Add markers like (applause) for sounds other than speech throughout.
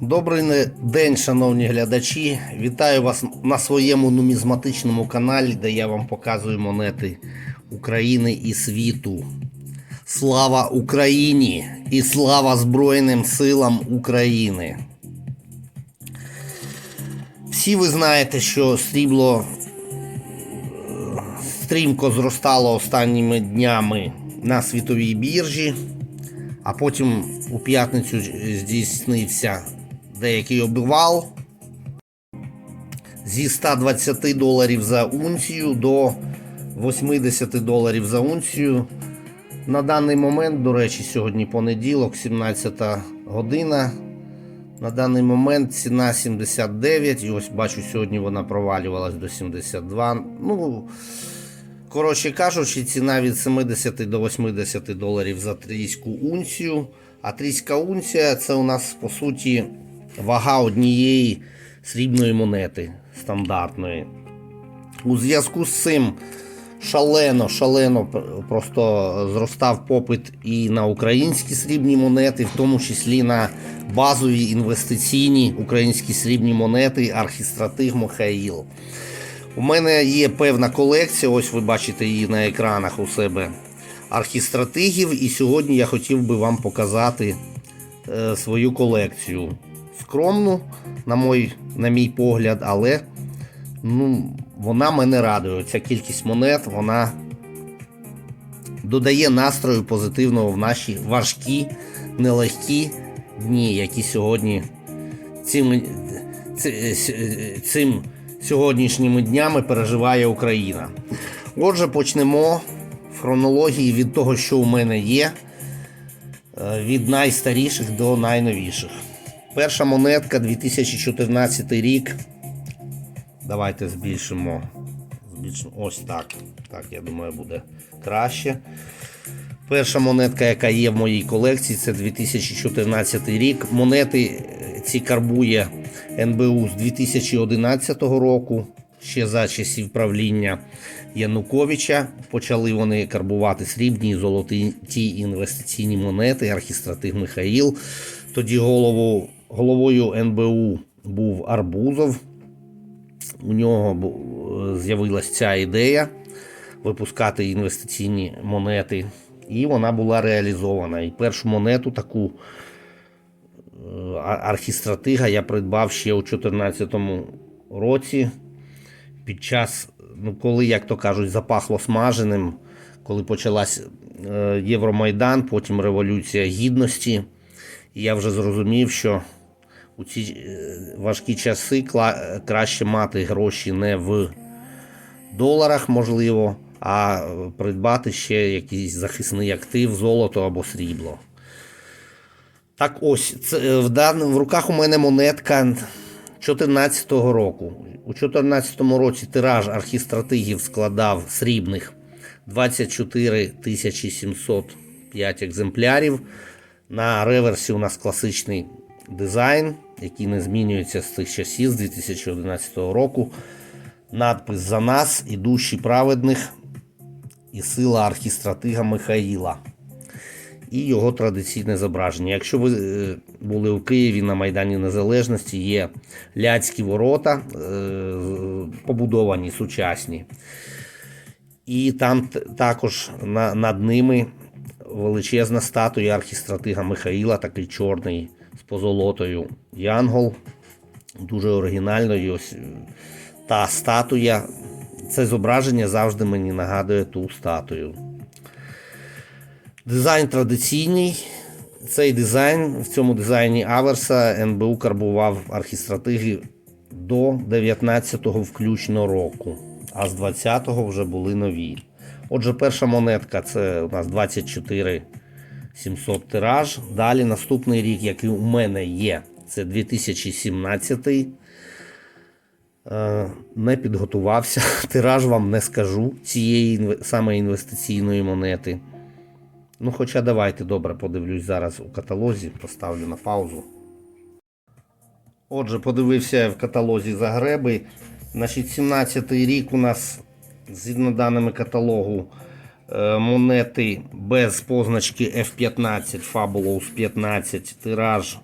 Добрий день, шановні глядачі. Вітаю вас на своєму нумізматичному каналі, де я вам показую монети України і світу. Слава Україні і слава Збройним силам України. Всі ви знаєте, що срібло е, стрімко зростало останніми днями на світовій біржі, а потім у п'ятницю здійснився деякий обвал зі 120 доларів за унцію до 80 доларів за унцію. На даний момент, до речі, сьогодні понеділок, 17 година. На даний момент ціна 79, і ось бачу, сьогодні вона провалювалась до 72. Ну, коротше кажучи, ціна від 70 до 80 доларів за трійську унцію. А трійська унція це у нас по суті вага однієї срібної монети стандартної. У зв'язку з цим шалено, шалено просто зростав попит і на українські срібні монети, в тому числі на базові інвестиційні українські срібні монети Архістратиг Михаїл. У мене є певна колекція, ось ви бачите її на екранах у себе архістратигів, і сьогодні я хотів би вам показати е, свою колекцію. Скромну, на мій, на мій погляд, але ну, вона мене радує. Ця кількість монет вона додає настрою позитивного в наші важкі, нелегкі дні, які сьогодні цим, цим сьогоднішніми днями переживає Україна. Отже, почнемо в хронології від того, що у мене є, е, від найстаріших до найновіших. Перша монетка 2014 рік. Давайте збільшимо. збільшимо. Ось так. Так, я думаю, буде краще. Перша монетка, яка є в моїй колекції, це 2014 рік. Монети е, ці карбує НБУ з 2011 року, ще за часів правління Януковича. Почали вони карбувати срібні і золоті інвестиційні монети, архістратиг Михаїл. Тоді голову, головою НБУ був Арбузов. У нього з'явилася ця ідея випускати інвестиційні монети, і вона була реалізована. І першу монету таку е, архістратига я придбав ще у 2014 році. Під час, ну, коли, як то кажуть, запахло смаженим, коли почалась е, Євромайдан, потім Революція Гідності. І я вже зрозумів, що у ці е, важкі часи краще мати гроші не в доларах, можливо, а придбати ще якийсь захисний актив, золото або срібло. Так ось, це, е, в, дан, в руках у мене монетка 2014 року. У 2014 році тираж архістратигів складав срібних 24 705 екземплярів. На реверсі у нас класичний дизайн, який не змінюється з тих часів, з 2011 року. Надпис за нас і душі праведних і сила архістратига Михаїла. І його традиційне зображення. Якщо ви е, були у Києві на Майдані Незалежності, є ляцькі ворота, е, побудовані сучасні. І там також на, над ними величезна статуя архістратига Михаїла, такий чорний позолотою Янгол. Дуже оригінально. І ось е, та статуя, це зображення завжди мені нагадує ту статую. Дизайн традиційний. Цей дизайн, в цьому дизайні Аверса НБУ карбував архістратиги до 19-го включно року, а з 20-го вже були нові. Отже, перша монетка це у нас 24 700 тираж. Далі наступний рік, який у мене є, це 2017. Е, Не підготувався. (laughs) Тираж вам не скажу цієї саме інвестиційної монети. Ну, хоча давайте добре подивлюсь зараз у каталозі, поставлю на паузу. Отже, подивився в каталозі Загреби. Значить, 17-й рік у нас, згідно даними каталогу, монети без позначки F15, Fabulous 15, тираж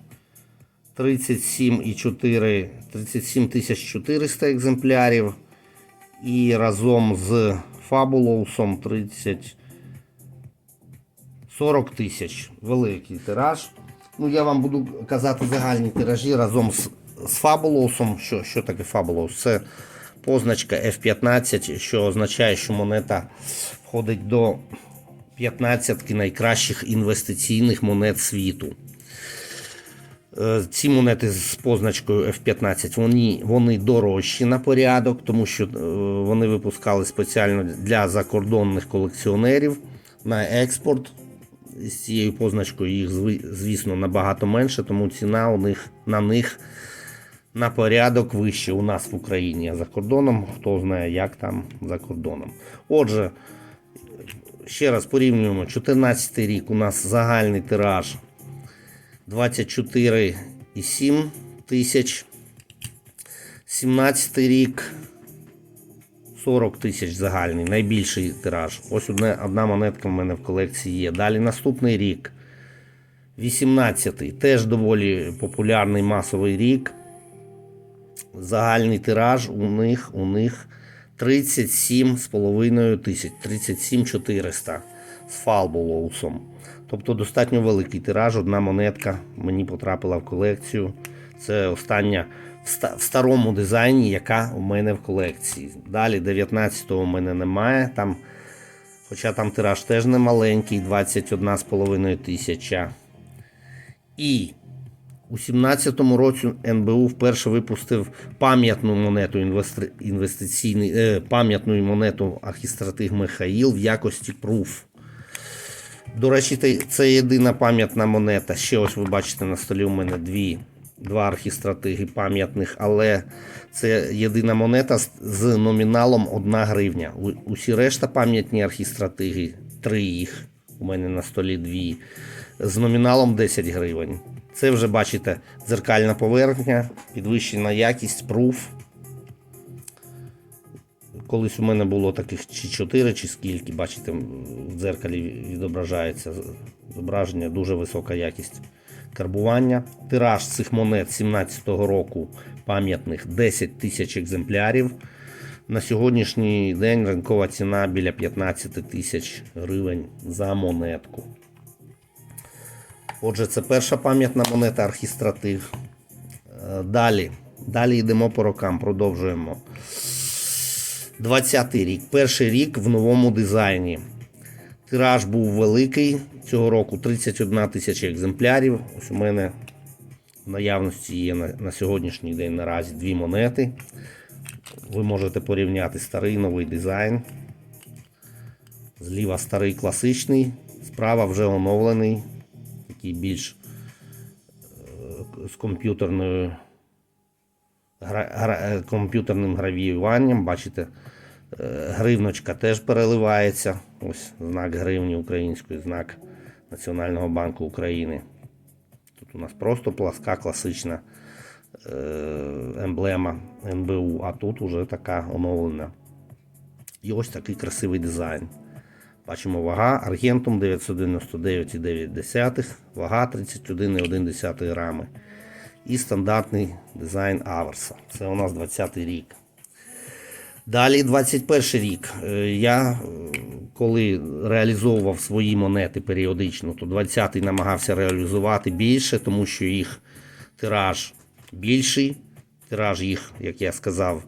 37,4 37 400 екземплярів. І разом з Фабулоусом 30 40 тисяч. Великий тираж. Ну, я вам буду казати загальні тиражі разом з, з Фабулоусом. Що, що таке Фабулоус? Це позначка F15, що означає, що монета входить до 15 найкращих інвестиційних монет світу. Е, Ці монети з позначкою F15 вони, вони дорожчі на порядок, тому що е, вони випускали спеціально для закордонних колекціонерів на експорт. З цією позначкою їх, звісно, набагато менше, тому ціна у них, на них на порядок вище у нас в Україні. А за кордоном, хто знає, як там за кордоном. Отже, ще раз порівнюємо: 14 рік у нас загальний тираж 24,7 тисяч. 17 рік 40 тисяч загальний, найбільший тираж. Ось одне, одна монетка в мене в колекції є. Далі наступний рік. 18-й, теж доволі популярний масовий рік. Загальний тираж у них, у них 37,5 тисяч, 37 400 з фалболоусом. Тобто достатньо великий тираж, одна монетка мені потрапила в колекцію. Це остання в старому дизайні, яка у мене в колекції. Далі 19-го у мене немає. Там, хоча там тираж теж не маленький, 21,5 тисяча. І у 17-му році НБУ вперше випустив пам'ятну монету інвестри- інвестиційний, е, пам'ятну монету архістратиг Михаїл в якості пруф. До речі, це єдина пам'ятна монета. Ще ось ви бачите на столі у мене дві, два архістратиги пам'ятних, але це єдина монета з, номіналом 1 гривня. Усі решта пам'ятні архістратиги, три їх, у мене на столі дві, з номіналом 10 гривень. Це вже бачите дзеркальна поверхня, підвищена якість, пруф. Колись у мене було таких чи 4, чи скільки, бачите, в дзеркалі відображається зображення, дуже висока якість карбування. Тираж цих монет 17-го року пам'ятних 10 тисяч екземплярів. На сьогоднішній день ринкова ціна біля 15 тисяч гривень за монетку. Отже, це перша пам'ятна монета архістратив. Е, Далі. Далі йдемо по рокам, продовжуємо. 20-й рік. Перший рік в новому дизайні. Тираж був великий. Цього року 31 тисяча екземплярів. Ось у мене в наявності є на, на сьогоднішній день наразі дві монети. Ви можете порівняти старий новий дизайн. Зліва старий класичний, справа вже оновлений, такий більш е, з комп'ютерною гра, е, комп'ютерним гравіюванням. Бачите, е, гривночка теж переливається. Ось знак гривні української, знак Національного банку України. Тут у нас просто пласка класична емблема НБУ, а тут уже така оновлена. І ось такий красивий дизайн. Бачимо вага аргентум 999,9, вага 31,1 грами. І стандартний дизайн Аверса. Це у нас 20 й рік. Далі 21 рік. Е, Я е, коли реалізовував свої монети періодично, то 20-й намагався реалізувати більше, тому що їх тираж більший. Тираж їх, як я сказав,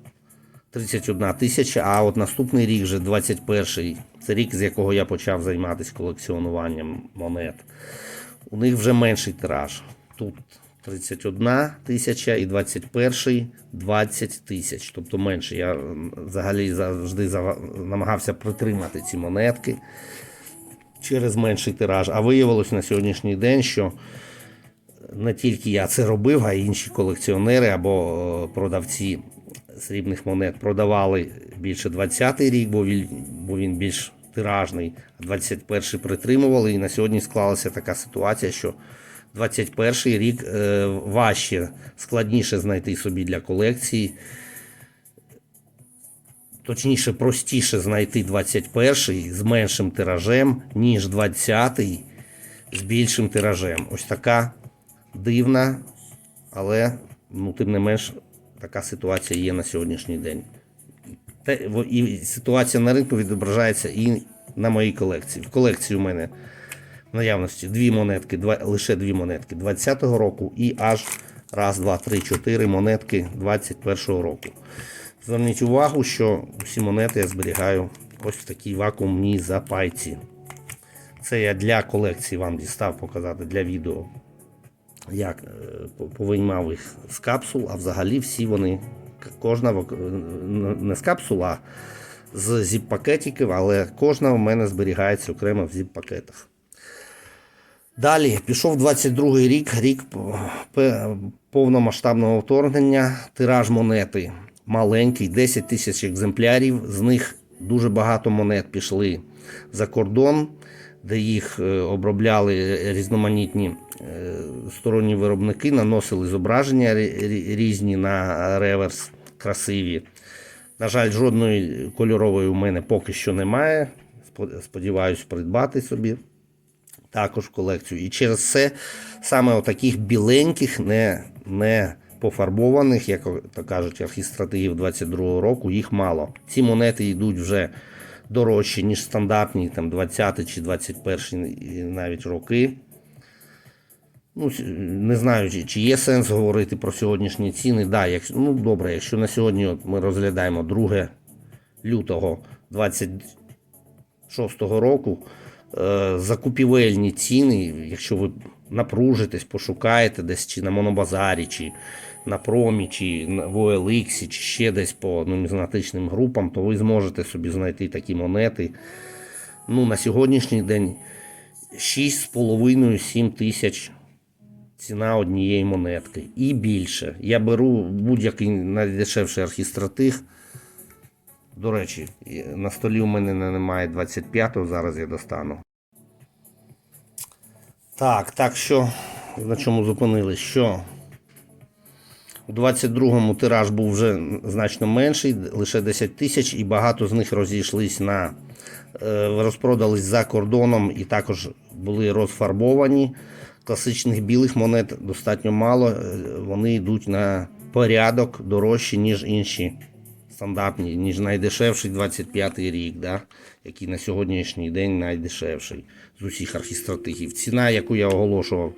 31 тисяча, а от наступний рік вже 21-й. Це рік, з якого я почав займатися колекціонуванням монет. У них вже менший тираж. Тут 31 тисяча і 21 20 тисяч, тобто менше. Я взагалі завжди намагався притримати ці монетки через менший тираж. А виявилось на сьогоднішній день, що не тільки я це робив, а й інші колекціонери або е, продавці срібних монет продавали більше 20-й рік, бо він, бо він більш тиражний, а 21-й притримували. І на сьогодні склалася така ситуація, що 21-й рік е, важче, складніше знайти собі для колекції. Точніше, простіше знайти 21-й з меншим тиражем, ніж 20-й з більшим тиражем. Ось така дивна але ну, тим не менш така ситуація є на сьогоднішній день. Те, і ситуація на ринку відображається і на моїй колекції. В колекції у мене в наявності дві монетки, два, лише дві монетки 20-го року і аж раз, два, три, чотири монетки 21-го року. Зверніть увагу, що всі монети я зберігаю ось в такій вакуумній запайці. Це я для колекції вам дістав показати для відео. Як е, повиймав їх з капсул, а взагалі всі вони, кожна е, не з капсул, а з зіп-пакетиків, але кожна в мене зберігається окремо в зіп-пакетах. Далі пішов 22-й рік, рік повномасштабного вторгнення. Тираж монети маленький, 10 тисяч екземплярів. З них дуже багато монет пішли за кордон, де їх е, обробляли різноманітні е, сторонні виробники, наносили зображення рі- рі- різні на реверс, красиві. На жаль, жодної кольорової у мене поки що немає. Сподіваюсь придбати собі також колекцію. І через це саме отаких біленьких, не, не пофарбованих, як то кажуть архістратигів 22-го року, їх мало. Ці монети йдуть вже дорожчі, ніж стандартні, там 20 чи 21 навіть роки. Ну, не знаю, чи- є сенс говорити про сьогоднішні ціни. Да, якщо, ну, добре, якщо на сьогодні от ми розглядаємо 2 лютого 26 року, е, закупівельні ціни, якщо ви напружитесь, пошукаєте десь чи на Монобазарі, чи на промі, чи в OLX, чи ще десь по нумізматичним групам, то ви зможете собі знайти такі монети. Ну, на сьогоднішній день 6,5-7 тисяч ціна однієї монетки. І більше. Я беру будь-який найдешевший архістратиг. До речі, на столі у мене немає 25-го, зараз я достану. Так, так що, на чому зупинились? Що у 22-му тираж був вже значно менший, лише 10 тисяч, і багато з них розійшлись на е, розпродались за кордоном і також були розфарбовані. Класичних білих монет достатньо мало. е, Вони йдуть на порядок дорожчі, ніж інші стандартні, ніж найдешевший 25-й рік, да? який на сьогоднішній день найдешевший з усіх архістратигів. Ціна, яку я оголошував,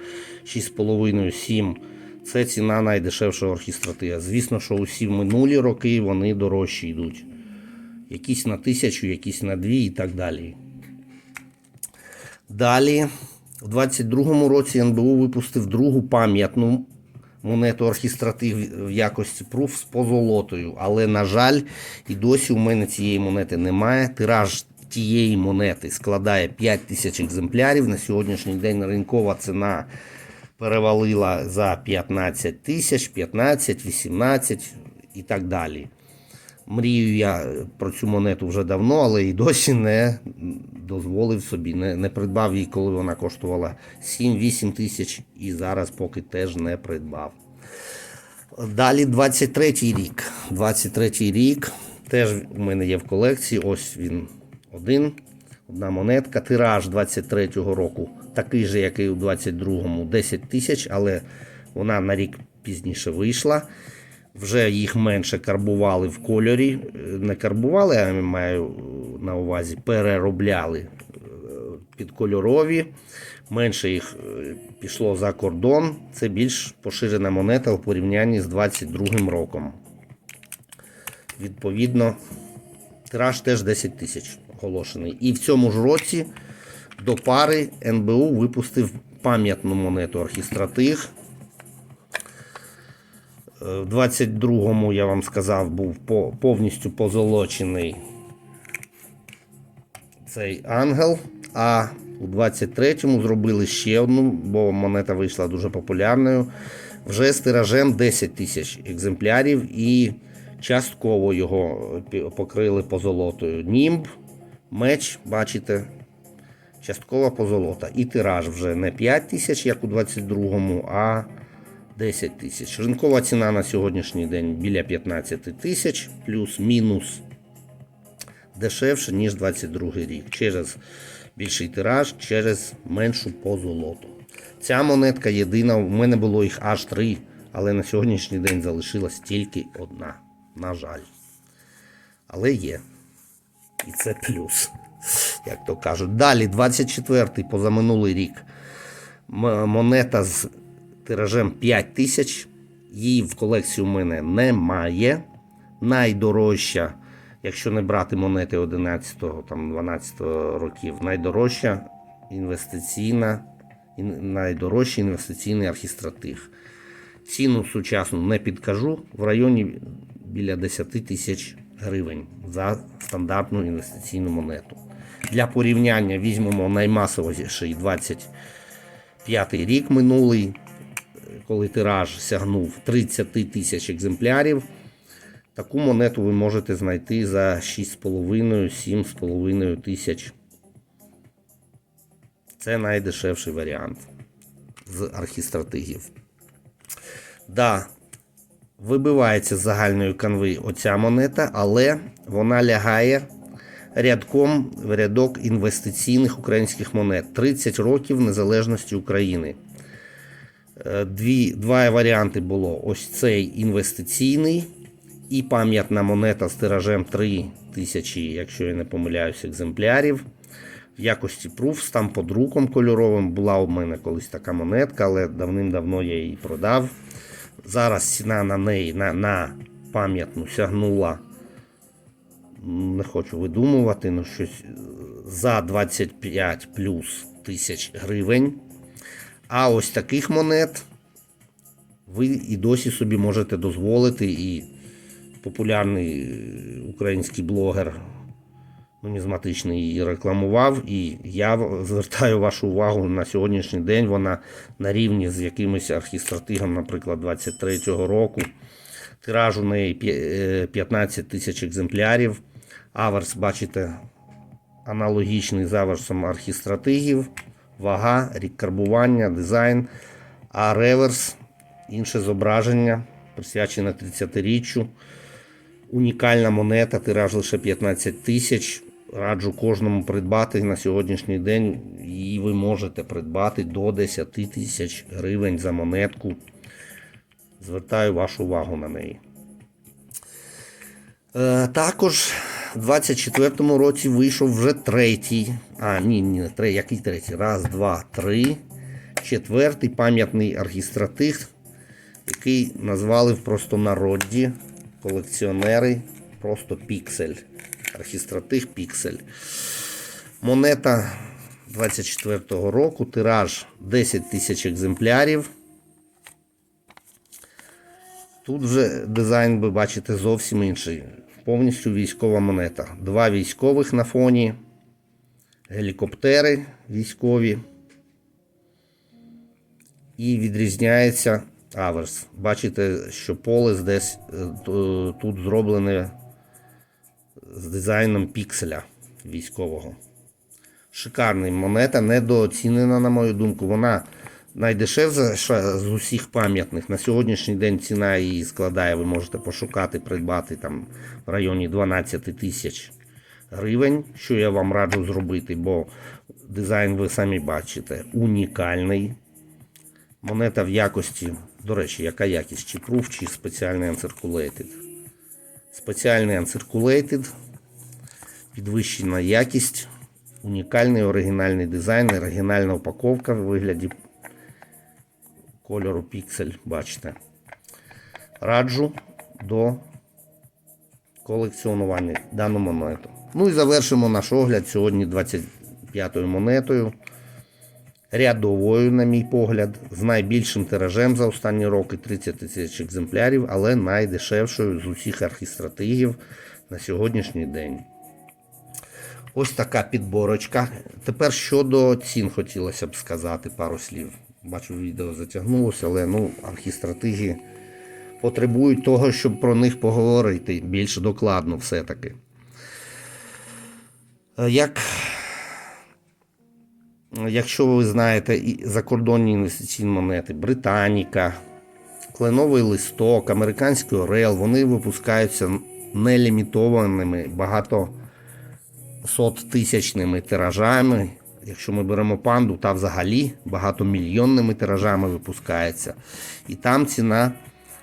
6,5-7. Це ціна найдешевшого архістратига. Звісно, що усі минулі роки вони дорожчі йдуть. Якісь на тисячу, якісь на дві і так далі. Далі, в 22-му році НБУ випустив другу пам'ятну монету архістратив в якості пруф з позолотою. Але, на жаль, і досі у мене цієї монети немає. Тираж тієї монети складає 5 тисяч екземплярів. На сьогоднішній день ринкова ціна перевалила за 15 тисяч, 15, 18 і так далі. Мрію я про цю монету вже давно, але і досі не дозволив собі, не, не придбав її, коли вона коштувала 7-8 тисяч, і зараз поки теж не придбав. Далі 23-й рік. 23-й рік теж у мене є в колекції. Ось він один. Одна монетка. Тираж 23-го року такий же, як і у 22-му, 10 тисяч, але вона на рік пізніше вийшла. Вже їх менше карбували в кольорі. Е, Не карбували, а я маю на увазі переробляли е, під кольорові. Менше їх е, пішло за кордон. Це більш поширена монета у порівнянні з 22 роком. Відповідно, тираж теж 10 тисяч оголошений. І в цьому ж році до пари НБУ випустив пам'ятну монету архістратиг. Е, В 22-му, я вам сказав, був повністю позолочений цей ангел. А у 23-му зробили ще одну, бо монета вийшла дуже популярною. Вже з тиражем 10 тисяч екземплярів і частково його покрили позолотою. Німб, меч, бачите, часткова позолота. І тираж вже не 5 тисяч, як у 22-му, а 10 тисяч. Ринкова ціна на сьогоднішній день біля 15 тисяч, плюс-мінус дешевше, ніж 22 рік. Через більший тираж, через меншу позолоту. Ця монетка єдина, у мене було їх аж три Але на сьогоднішній день залишилась тільки одна. На жаль. Але є. І це плюс, як то кажуть. Далі, 24-й позаминулий рік. Монета з тиражем 5 тисяч. Її в колекції у мене немає. Найдорожча, якщо не брати монети 11-го, там 12-го років, найдорожча інвестиційна, найдорожчий інвестиційний архістратиг. Ціну сучасну не підкажу в районі біля 10 тисяч гривень за стандартну інвестиційну монету. Для порівняння візьмемо наймасовіший 25 рік минулий, коли тираж сягнув 30 тисяч екземплярів. Таку монету ви можете знайти за 6,5-7,5 тисяч. Це найдешевший варіант з архістратигів. Да, вибивається з загальної канви оця монета, але вона лягає рядком в рядок інвестиційних українських монет 30 років незалежності України. Е, Дві, два варіанти було: ось цей інвестиційний і пам'ятна монета з тиражем 3 тисячі, якщо я не помиляюсь, екземплярів. В якості пруф там подруком кольоровим. Була у мене колись така монетка, але давним-давно я її продав. Зараз ціна на неї на, на пам'ятну сягнула. Не хочу видумувати, ну щось е, за 25 плюс тисяч гривень. А ось таких монет ви і досі собі можете дозволити. І популярний е, український блогер нумізматичний її рекламував. І я звертаю вашу увагу на сьогоднішній день. Вона на рівні з якимось архістратигом, наприклад, 23-го року. Тираж у неї е, 15 тисяч екземплярів. Аверс, бачите, аналогічний з аверсом архістратигів. Вага, рік карбування, дизайн. А реверс інше зображення, присвячене 30-річчю. Унікальна монета, тираж лише 15 тисяч. Раджу кожному придбати на сьогоднішній день. Її ви можете придбати до 10 тисяч гривень за монетку. Звертаю вашу увагу на неї. Е, також в 24-му році вийшов вже третій. А, ні, ні, третій, який третій? Раз, два, три. Четвертий пам'ятний архістратиг, який назвали в простонароді колекціонери просто піксель. Архістратиг піксель. Монета 24-го року, тираж 10 тисяч екземплярів. Тут вже дизайн, ви бачите, зовсім інший. Повністю військова монета. Два військових на фоні, гелікоптери військові. І відрізняється аверс. Бачите, що поле десь е, тут зроблене з дизайном пікселя військового. Шикарна монета, недооцінена, на мою думку. Вона найдешевша з усіх пам'ятних. На сьогоднішній день ціна її складає, ви можете пошукати, придбати там в районі 12 тисяч гривень, що я вам раджу зробити, бо дизайн ви самі бачите, унікальний. Монета в якості, до речі, яка якість? Чи пруф, чи спеціальний uncirculated? Спеціальний uncirculated, підвищена якість, унікальний оригінальний дизайн, оригінальна упаковка в вигляді кольору піксель, бачите. Раджу до колекціонування дану монету. Ну і завершимо наш огляд сьогодні 25-ю монетою. Рядовою, на мій погляд, з найбільшим тиражем за останні роки 30 тисяч екземплярів, але найдешевшою з усіх архістратигів на сьогоднішній день. Ось така підборочка. Тепер щодо цін хотілося б сказати пару слів. Бачу, відео затягнулося, але ну, архістратиги потребують того, щоб про них поговорити більш докладно все-таки. Е, Як Якщо ви знаєте і закордонні інвестиційні монети, Британіка, кленовий листок, американський Орел, вони випускаються нелімітованими багато сот тисячними тиражами якщо ми беремо панду, та взагалі багатомільйонними тиражами випускається. І там ціна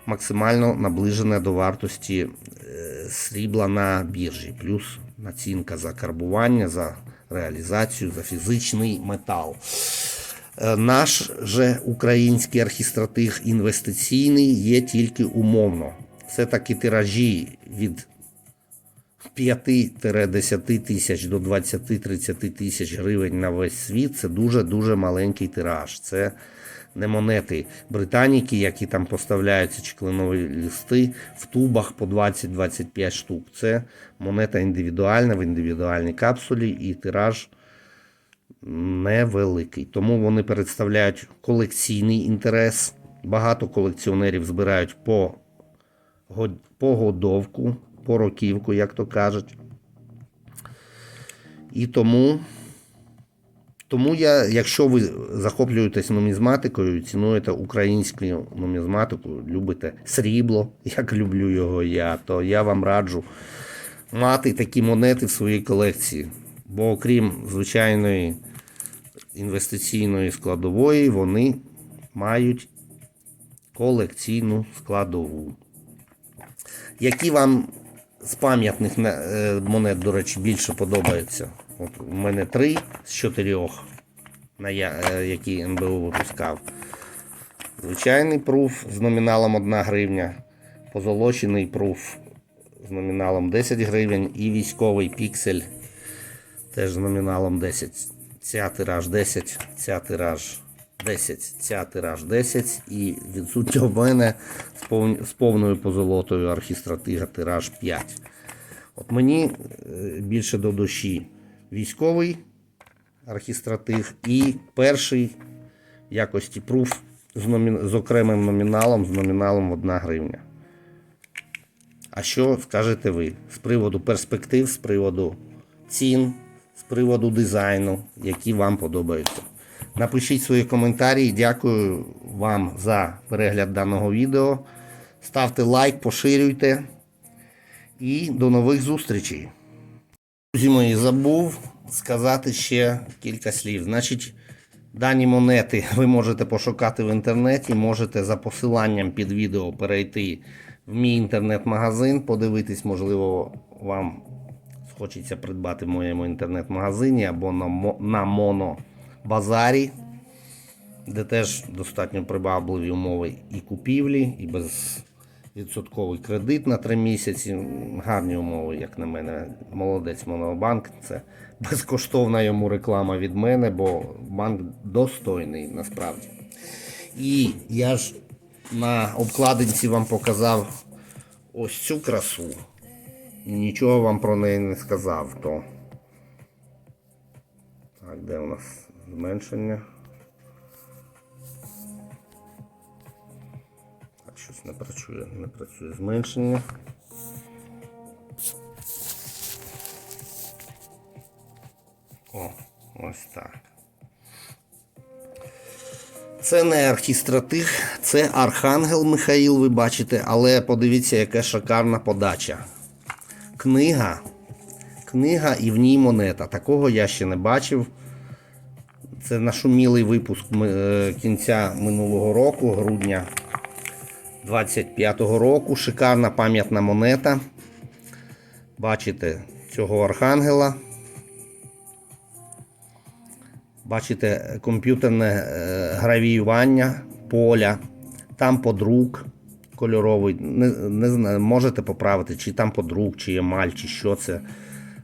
максимально наближена до вартості е, срібла на біржі, плюс націнка за карбування, за реалізацію, за фізичний метал. Е, Наш же український архістратиг інвестиційний є тільки умовно. Це такі тиражі від 5-10 тисяч до 20-30 тисяч гривень на весь світ. Це дуже-дуже маленький тираж. Це не монети британіки, які там поставляються, чи кленові листи в тубах по 20-25 штук. Це монета індивідуальна в індивідуальній капсулі і тираж невеликий. Тому вони представляють колекційний інтерес. Багато колекціонерів збирають по, год- по роківку, як то кажуть. І тому, тому я, якщо ви захоплюєтесь нумізматикою, цінуєте українську нумізматику, любите срібло, (laughs) як люблю його я, то я вам раджу мати такі монети в своїй колекції. Бо окрім звичайної інвестиційної складової, вони мають колекційну складову. Які вам з пам'ятних е, монет, до речі, більше подобаються? От у мене три з чотирьох, е, які НБУ випускав. Звичайний пруф з номіналом 1 гривня, позолочений пруф з номіналом 10 гривень і військовий піксель теж з номіналом 10. Ця тираж 10, ця тираж 10, ця тираж 10 і відсутня в мене з, повною позолотою архістратига тираж 5. От мені е, більше до душі військовий архістратиг і перший якості пруф з, номі... з окремим номіналом, з номіналом 1 гривня. А що скажете ви з приводу перспектив, з приводу цін, з приводу дизайну, які вам подобаються? Напишіть свої коментарі. Дякую вам за перегляд даного відео. Ставте лайк, поширюйте. І до нових зустрічей. Друзі мої, забув сказати ще кілька слів. Значить, дані монети ви можете пошукати в інтернеті, можете за посиланням під відео перейти в мій інтернет-магазин, подивитись, можливо, вам хочеться придбати в моєму інтернет-магазині або на, мо- на монобазарі, де теж достатньо прибавливі умови і купівлі, і безвідсотковий кредит на 3 місяці. Гарні умови, як на мене. Молодець Монобанк. Це безкоштовна йому реклама від мене, бо банк достойний насправді. І я ж на обкладинці вам показав ось цю красу. Нічого вам про неї не сказав. То... Так, де у нас зменшення? Так, щось не працює, не працює зменшення. О, ось так. Це не архістратиг, це архангел Михаїл, ви бачите, але подивіться, яка шикарна подача. Книга. Книга і в ній монета. Такого я ще не бачив. Це нашумілий випуск е, кінця минулого року, грудня 25-го року. Шикарна пам'ятна монета. Бачите цього архангела. Бачите комп'ютерне е, гравіювання поля, там подрук кольоровий. Не, не знаю, можете поправити, чи там подрук, чи емаль, чи що це.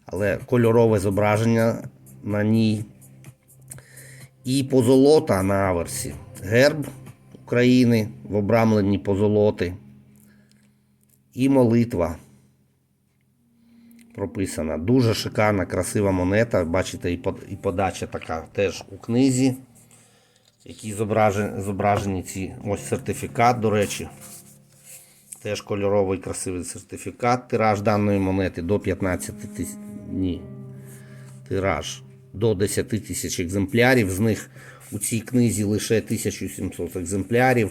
Але кольорове зображення на ній. І позолота на аверсі. Герб України в обрамленні позолоти. І молитва прописана. Дуже шикарна, красива монета. Бачите, і под- і подача така теж у книзі. Які зображені, зображені ці ось сертифікат, до речі. Теж кольоровий красивий сертифікат. Тираж даної монети до 15 тисяч. Ні. Тираж до 10 тисяч екземплярів. З них у цій книзі лише 1700 екземплярів.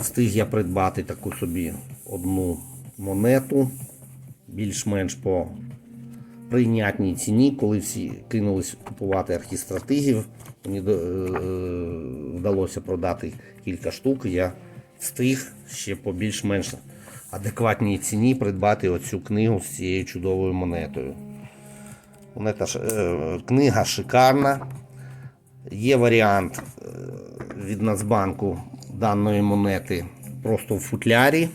Встиг я придбати таку собі одну монету. Більш-менш по прийнятній ціні, коли всі кинулись купувати архістратигів. Мені е, вдалося продати кілька штук. Я встиг ще по більш-менш адекватній ціні придбати оцю книгу з цією чудовою монетою. Е, книга шикарна. Є варіант е, від Нацбанку даної монети просто в футлярі.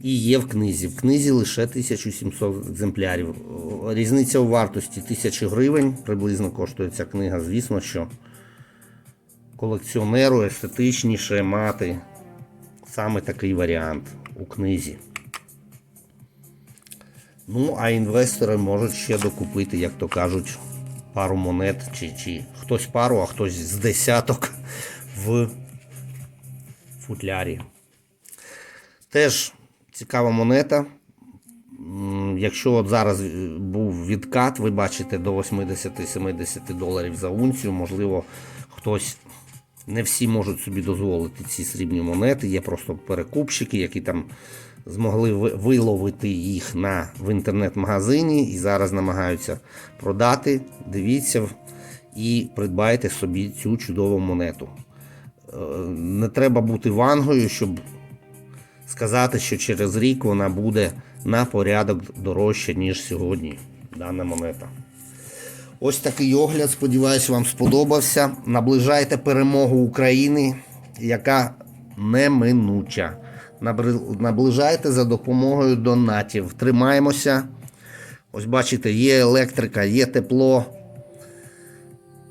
І є в книзі. В книзі лише 1700 екземплярів. Різниця у вартості 1000 гривень. Приблизно коштує ця книга. Звісно, що колекціонеру естетичніше мати саме такий варіант у книзі. Ну, а інвестори можуть ще докупити, як то кажуть, пару монет, чи, чи хтось пару, а хтось з десяток в футлярі. Теж цікава монета. Якщо от зараз був відкат, ви бачите до 80-70 доларів за унцію, можливо, хтось не всі можуть собі дозволити ці срібні монети. Є просто перекупщики, які там змогли виловити їх на, в інтернет-магазині і зараз намагаються продати. Дивіться і придбайте собі цю чудову монету. Е, Не треба бути вангою, щоб сказати, що через рік вона буде на порядок дорожча, ніж сьогодні дана монета. Ось такий огляд. Сподіваюсь, вам сподобався. Наближайте перемогу України, яка неминуча. Наближайте за допомогою донатів. Тримаємося. Ось бачите, є електрика, є тепло.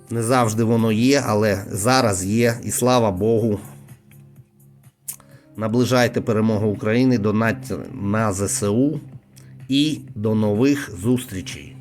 Не завжди воно є, але зараз є. І слава Богу. Наближайте перемогу України, донатьте на ЗСУ і до нових зустрічей.